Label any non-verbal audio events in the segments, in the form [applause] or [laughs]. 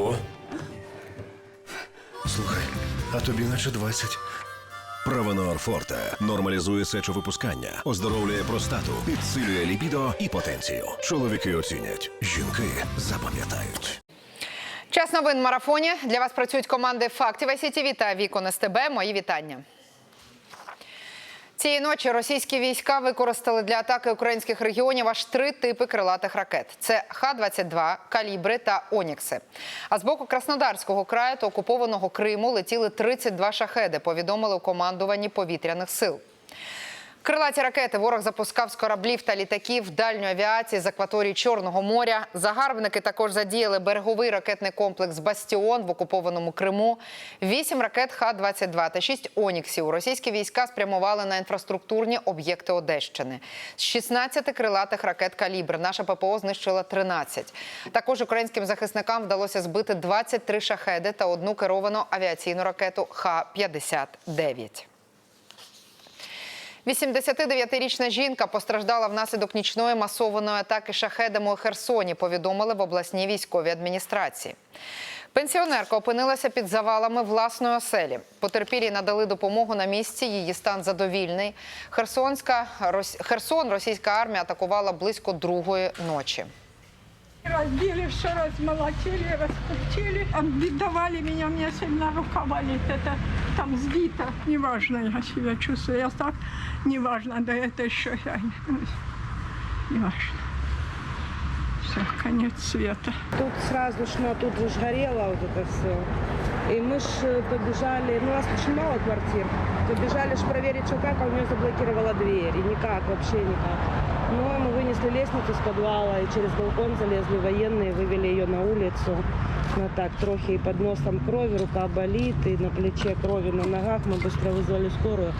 Ого. Слухай, а тобі наче 20. Правонор Форте нормалізує сечовипускання, оздоровлює простату, підсилює лібідо і потенцію. Чоловіки оцінять, жінки запам'ятають. Час новин в марафоні. Для вас працюють команди фактів ICTV та Вікон СТБ. Мої вітання. Цієї ночі російські війська використали для атаки українських регіонів аж три типи крилатих ракет: це Х-22, калібри та Онікси. А з боку Краснодарського краю та окупованого Криму летіли 32 шахеди. Повідомили у командуванні повітряних сил. Крилаті ракети ворог запускав з кораблів та літаків дальньої авіації з акваторії Чорного моря. Загарбники також задіяли береговий ракетний комплекс Бастіон в окупованому Криму. Вісім ракет Х-22 та шість Оніксів російські війська спрямували на інфраструктурні об'єкти Одещини. З 16 крилатих ракет калібр наша ППО знищила 13. Також українським захисникам вдалося збити 23 шахеди та одну керовану авіаційну ракету Х-59. 89-річна жінка постраждала внаслідок нічної масованої атаки шахедами у Херсоні, повідомили в обласній військовій адміністрації. Пенсіонерка опинилася під завалами власної оселі. Потерпілі надали допомогу на місці. Її стан задовільний. Херсонська Рос- Херсон російська армія атакувала близько другої ночі. Разбили, все размолотили, раскрутили. Отдавали меня, у меня сильно рука болит. Это там сбито. Неважно, я себя чувствую. Я так, неважно, да это еще я. Неважно. Все, конец света. Тут сразу ж, ну, тут же горело вот это все. И мы ж э, побежали, ну, у нас очень мало квартир, побежали ж проверить, что как, а у нее заблокировала дверь. И никак, вообще никак. Ну, мы вынесли лестницу с подвала и через балкон залезли военные, вывели ее на улицу. Ну, так, трохи и под носом крови, рука болит, и на плече крови, на ногах. Мы быстро вызвали скорую.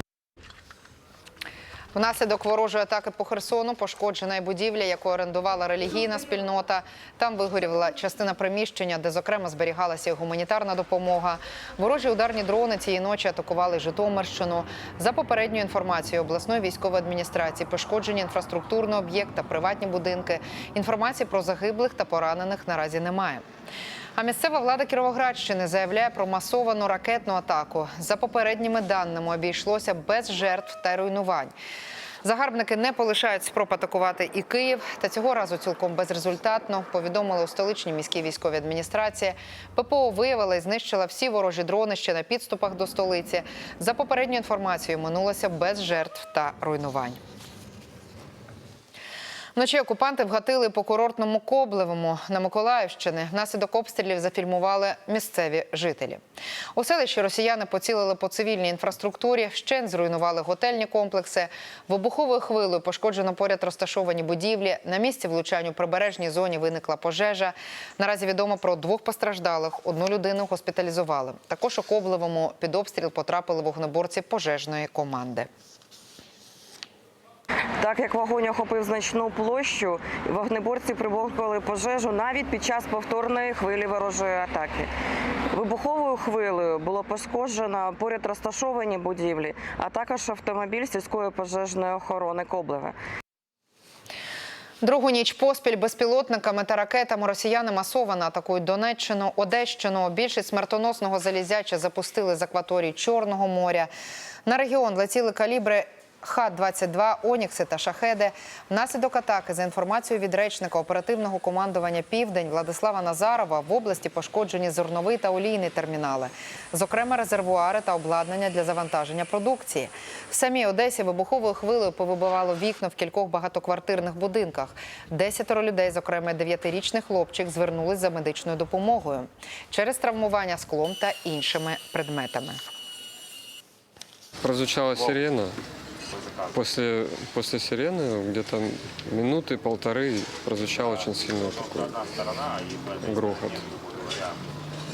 Внаслідок ворожої атаки по Херсону пошкоджена і будівля, яку орендувала релігійна спільнота. Там вигоріла частина приміщення, де, зокрема, зберігалася гуманітарна допомога. Ворожі ударні дрони цієї ночі атакували Житомирщину. За попередньою інформацією обласної військової адміністрації, пошкоджені інфраструктурний об'єкт та приватні будинки. Інформації про загиблих та поранених наразі немає. А місцева влада Кіровоградщини заявляє про масовану ракетну атаку. За попередніми даними обійшлося без жертв та руйнувань. Загарбники не полишають спроб атакувати і Київ, та цього разу цілком безрезультатно повідомили у столичній міській військовій адміністрації. ППО виявила і знищила всі ворожі дрони ще на підступах до столиці. За попередньою інформацією, минулося без жертв та руйнувань. Вночі окупанти вгатили по курортному Коблевому на Миколаївщини. Внаслідок обстрілів зафільмували місцеві жителі. У селищі росіяни поцілили по цивільній інфраструктурі, вщент зруйнували готельні комплекси. Вибуховою хвилею пошкоджено поряд розташовані будівлі. На місці влучань у прибережній зоні виникла пожежа. Наразі відомо про двох постраждалих. Одну людину госпіталізували. Також у Коблевому під обстріл потрапили вогнеборці пожежної команди. Так як вогонь охопив значну площу, вогнеборці приборкали пожежу навіть під час повторної хвилі ворожої атаки. Вибуховою хвилею було пошкоджено поряд розташовані будівлі, а також автомобіль сільської пожежної охорони Коблеве. Другу ніч поспіль безпілотниками та ракетами росіяни масово атакують Донеччину, Одещину. Більшість смертоносного залізяча запустили з акваторії Чорного моря. На регіон летіли калібри Х-22, Онікси та Шахеди. Внаслідок атаки, за інформацією від речника оперативного командування Південь Владислава Назарова, в області пошкоджені зерновий та олійний термінали, зокрема резервуари та обладнання для завантаження продукції. В самій Одесі вибуховою хвилею повибивало вікна в кількох багатоквартирних будинках. Десятеро людей, зокрема дев'ятирічний хлопчик, звернулись за медичною допомогою через травмування склом та іншими предметами. Прозвучала сирена. После, после сирены где-то минуты полторы прозвучал очень сильный такой грохот.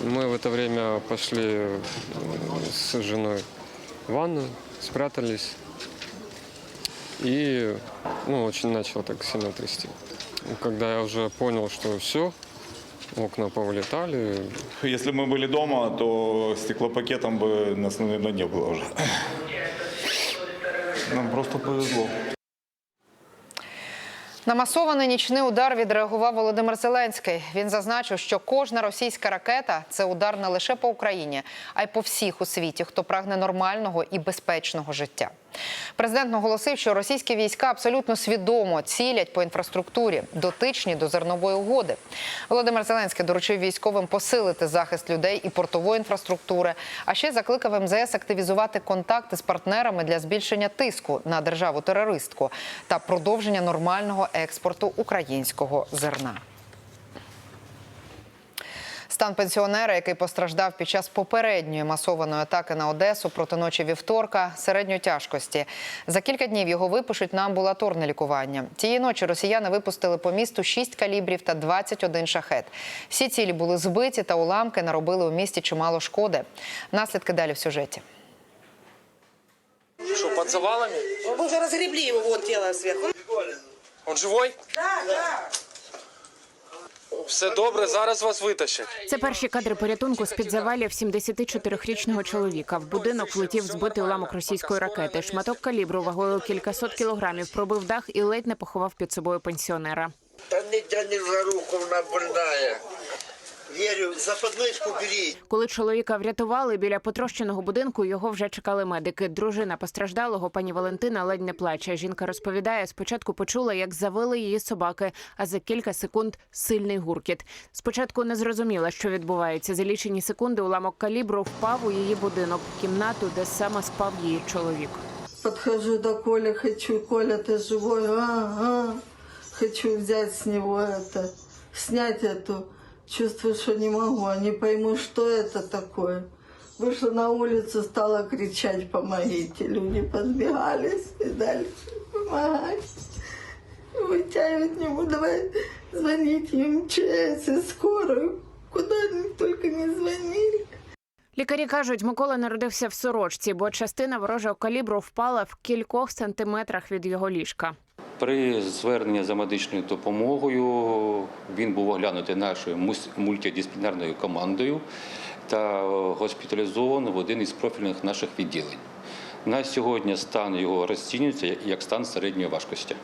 Мы в это время пошли м, с женой в ванну, спрятались. И ну, очень начало так сильно трясти. Когда я уже понял, что все, окна повылетали, Если бы мы были дома, то стеклопакетом бы нас, наверное, не было уже. Нам просто повезло. На масований нічний удар відреагував Володимир Зеленський. Він зазначив, що кожна російська ракета це удар не лише по Україні, а й по всіх у світі, хто прагне нормального і безпечного життя. Президент наголосив, що російські війська абсолютно свідомо цілять по інфраструктурі, дотичні до зернової угоди. Володимир Зеленський доручив військовим посилити захист людей і портової інфраструктури, а ще закликав МЗС активізувати контакти з партнерами для збільшення тиску на державу-терористку та продовження нормального експорту українського зерна. Стан пенсіонера, який постраждав під час попередньої масованої атаки на Одесу проти ночі вівторка, середньої тяжкості. За кілька днів його випишуть на амбулаторне лікування. Тієї ночі росіяни випустили по місту 6 калібрів та 21 шахет. Всі цілі були збиті та уламки наробили у місті чимало шкоди. Наслідки далі в сюжеті. Что, под завалами? Мы уже разгребли его, вот тело сверху. Он живой? Да, да. Все добре, зараз вас витащать. Це перші кадри порятунку з під завалів 74-річного чоловіка. В будинок влетів збитий уламок російської ракети. Шматок калібру вагою кількасот кілограмів пробив дах і ледь не поховав під собою пенсіонера. Та не тяни за руку, вона больная. Верю, за подмышку бери. Коли чоловіка врятували біля потрощеного будинку, його вже чекали медики. Дружина постраждалого, пані Валентина, ледь не плаче. Жінка розповідає, спочатку почула, як завили її собаки, а за кілька секунд сильний гуркіт. Спочатку не зрозуміла, що відбувається. За лічені секунди уламок калібру впав у її будинок, в кімнату, де саме спав її чоловік. Подхожу до Коля, хочу, Коля, ты живой? А, а. Хочу взять с него это, снять эту. Чувствую, что не могу, а не пойму, что это такое. Вышла на улицу, стала кричать, помогите. Люди подбегались и дальше помогать. Вытягивать не буду, давай звонить им МЧС и скорую. Куда они только не звонили. Лікарі кажуть, Микола народився в сорочці, бо частина ворожого калібру впала в кількох сантиметрах від його ліжка. При зверненні за медичною допомогою він був оглянутий нашою мультидисциплінарною командою та госпіталізований в один із профільних наших відділень. На сьогодні стан його розцінюється як стан середньої важкості.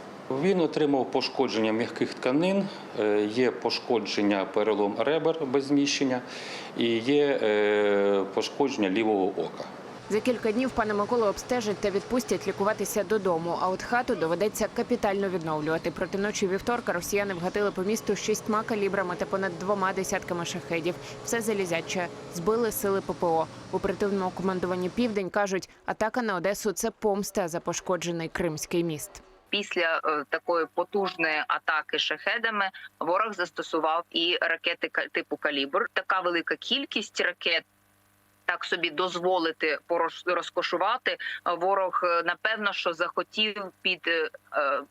Він отримав пошкодження м'яких тканин, е, є пошкодження перелом ребер без зміщення і є е, пошкодження лівого ока. За кілька днів пана Миколу обстежать та відпустять лікуватися додому. А от хату доведеться капітально відновлювати. Проти ночі вівторка росіяни вгатили по місту шістьма калібрами та понад двома десятками шахедів. Все залізяче збили сили ППО. У оперативному командуванні Південь кажуть, атака на Одесу це помста за пошкоджений Кримський міст. Після е, такої потужної атаки шахедами ворог застосував і ракети типу калібр. Така велика кількість ракет. Так собі дозволити розкошувати ворог е, напевно, що захотів під е,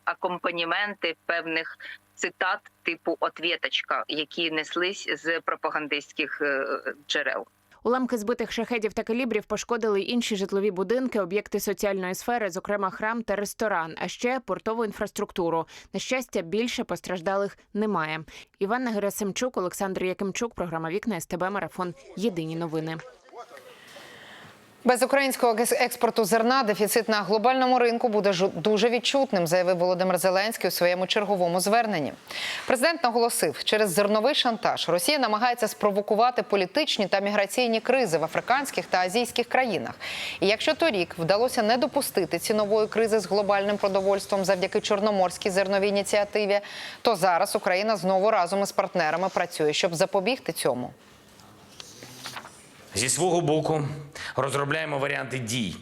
акомпаніменти певних цитат типу «отвєточка», які неслись з пропагандистських е, джерел. Уламки збитих шахедів та калібрів пошкодили інші житлові будинки, об'єкти соціальної сфери, зокрема храм та ресторан, а ще портову інфраструктуру. На щастя, більше постраждалих немає. Іванна Герасимчук, Олександр Якимчук, програма Вікна СТБ Марафон. Єдині новини. Без українського екс- експорту зерна дефіцит на глобальному ринку буде дуже відчутним, заявив Володимир Зеленський у своєму черговому зверненні. Президент наголосив, через зерновий шантаж Росія намагається спровокувати політичні та міграційні кризи в африканських та азійських країнах. І якщо торік вдалося не допустити цінової кризи з глобальним продовольством завдяки чорноморській зерновій ініціативі, то зараз Україна знову разом із партнерами працює, щоб запобігти цьому. Зі свого боку розробляємо варіанти дій,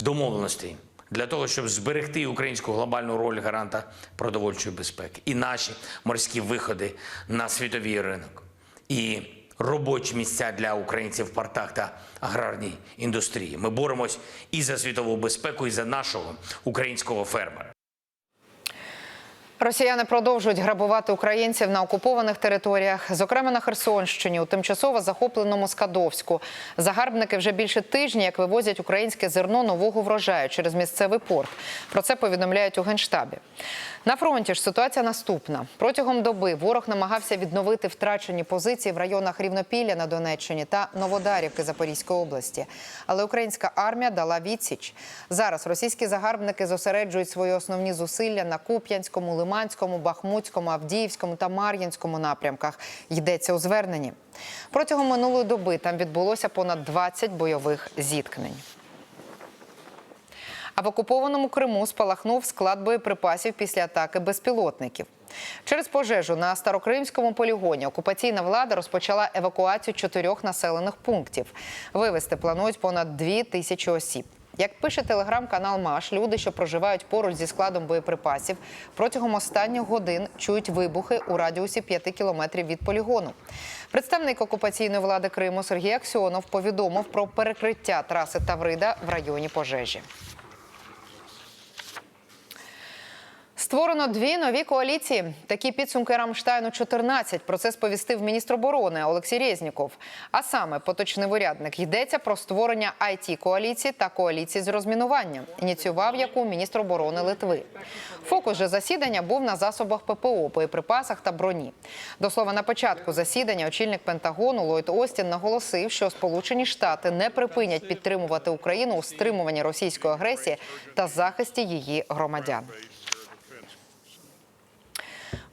домовленостей для того, щоб зберегти українську глобальну роль гаранта продовольчої безпеки і наші морські виходи на світовий ринок, і робочі місця для українців в портах та аграрній індустрії. Ми боремось і за світову безпеку, і за нашого українського фермера. Росіяни продовжують грабувати українців на окупованих територіях, зокрема на Херсонщині, у тимчасово захопленому Скадовську. Загарбники вже більше тижня, як вивозять українське зерно нового врожаю через місцевий порт. Про це повідомляють у генштабі. На фронті ж ситуація наступна. Протягом доби ворог намагався відновити втрачені позиції в районах Рівнопілля на Донеччині та Новодарівки Запорізької області. Але українська армія дала відсіч. Зараз російські загарбники зосереджують свої основні зусилля на Куп'янському, Лиманському, Лиманському, Бахмутському, Авдіївському та Мар'їнському напрямках. Йдеться у зверненні. Протягом минулої доби там відбулося понад 20 бойових зіткнень. А в окупованому Криму спалахнув склад боєприпасів після атаки безпілотників. Через пожежу на старокримському полігоні окупаційна влада розпочала евакуацію чотирьох населених пунктів. Вивезти планують понад дві тисячі осіб. Як пише телеграм-канал Маш, люди, що проживають поруч зі складом боєприпасів, протягом останніх годин чують вибухи у радіусі 5 кілометрів від полігону. Представник окупаційної влади Криму Сергій Аксьонов повідомив про перекриття траси Таврида в районі пожежі. Створено дві нові коаліції. Такі підсумки Рамштайну 14 Про це сповістив міністр оборони Олексій Резніков. А саме поточний урядник йдеться про створення it коаліції та коаліції з розмінування. Ініціював яку міністр оборони Литви. Фокус же засідання був на засобах ППО, боєприпасах та броні. До слова, на початку засідання очільник Пентагону Ллойд Остін наголосив, що Сполучені Штати не припинять підтримувати Україну у стримуванні російської агресії та захисті її громадян.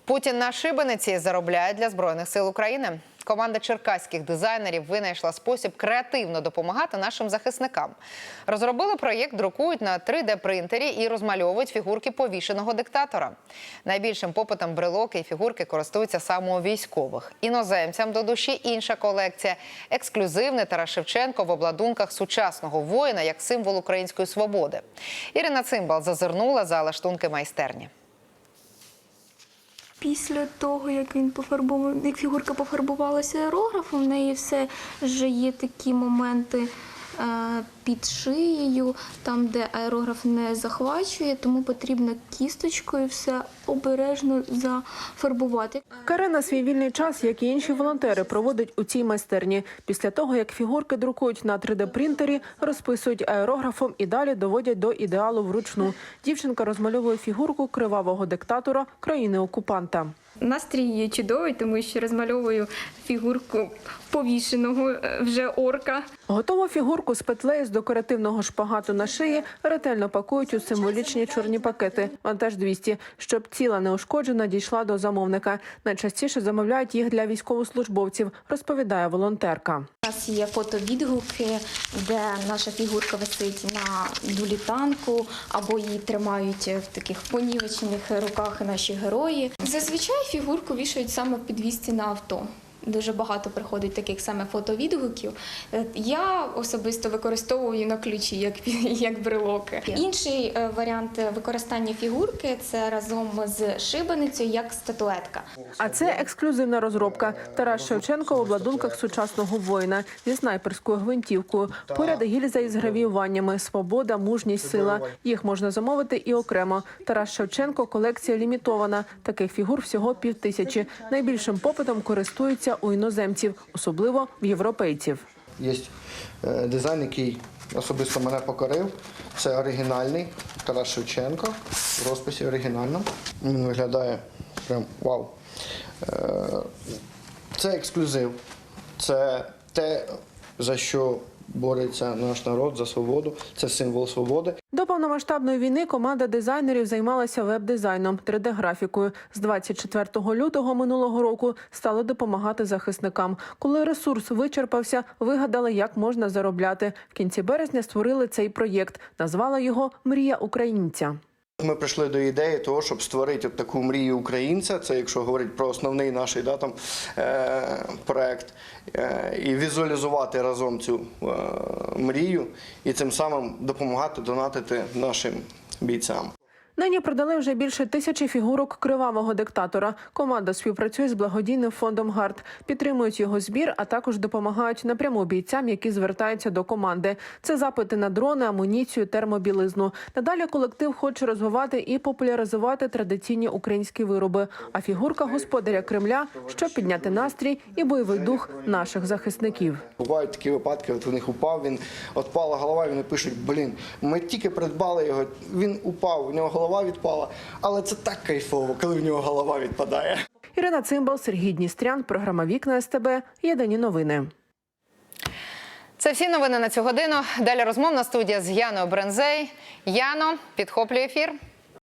Путін на шибениці заробляє для збройних сил України. Команда черкаських дизайнерів винайшла спосіб креативно допомагати нашим захисникам. Розробили проєкт, друкують на 3D-принтері і розмальовують фігурки повішеного диктатора. Найбільшим попитом брелоки і фігурки користуються саме у військових. Іноземцям до душі інша колекція ексклюзивний Тарас Шевченко в обладунках сучасного воїна як символ української свободи. Ірина Цимбал зазирнула за лаштунки майстерні. Після того, як він пофарбував, як фігурка пофарбувалася аерографом, в неї все ж є такі моменти під шиєю, там, де аерограф не захвачує, тому потрібно кісточкою все обережно зафарбувати. Карена свій вільний час, як і інші волонтери, проводить у цій майстерні. Після того, як фігурки друкують на 3D-принтері, розписують аерографом і далі доводять до ідеалу вручну. Дівчинка розмальовує фігурку кривавого диктатора країни-окупанта. Настрій чудовий, тому що розмальовую фігурку повішеного е, вже орка. Готову фігурку з петлею з декоративного шпагату на шиї ретельно пакують у символічні чорні пакети вантаж 200, щоб ціла неушкоджена дійшла до замовника. Найчастіше замовляють їх для військовослужбовців, розповідає волонтерка. У нас є фото-відгуки, де наша фігурка висить на дулі танку, або її тримають в таких понівечених руках наші герої. Зазвичай фігурку вішають саме в підвісці на авто. Дуже багато приходить таких саме фотовідгуків. Е, Я особисто використовую на ключі як, [laughs] як брелоки. Інший е, варіант використання фігурки це разом з шибеницею як статуетка. А це ексклюзивна розробка. Тарас Шевченко в обладунках сучасного воїна зі снайперською гвинтівкою. Поряд гільза із гравіюваннями Свобода, мужність, сила. Їх можна замовити і окремо. Тарас Шевченко колекція лімітована. Таких фігур всього пів тисячі. Найбільшим попитом користуються у іноземців, особливо в європейців. Є е, дизайн, який особисто мене покорив. Це оригінальний Тарас Шевченко в розписі оригінально. Він виглядає прям вау. Е, Це ексклюзив. Це те, за що бореться наш народ за свободу. Це символ свободи. До повномасштабної війни команда дизайнерів займалася веб-дизайном, 3D-графікою. З 24 лютого минулого року стали допомагати захисникам. Коли ресурс вичерпався, вигадали, як можна заробляти. В кінці березня створили цей проєкт. Назвала його Мрія українця. Ми прийшли до ідеї того, щоб створити от таку мрію українця. Це якщо говорити про основний наш да, там, е, проект, е, і візуалізувати разом цю е, мрію, і цим самим допомагати донатити нашим бійцям. Нині продали вже більше тисячі фігурок кривавого диктатора. Команда співпрацює з благодійним фондом ГАРД, підтримують його збір, а також допомагають напряму бійцям, які звертаються до команди. Це запити на дрони, амуніцію, термобілизну. Надалі колектив хоче розвивати і популяризувати традиційні українські вироби. А фігурка господаря Кремля, щоб підняти настрій і бойовий дух наших захисників. Бувають такі випадки, от у них упав, він отпала голова, вони пишуть: блін, ми тільки придбали його, він упав, у нього голова відпала. Але це так кайфово, коли в нього голова відпадає. Ірина Цимбал, Сергій Дністрян, програма Вікна СТБ. Єдині новини. Це всі новини на цю годину. Далі розмовна студія з Яною Брензей. Яно, підхоплює ефір.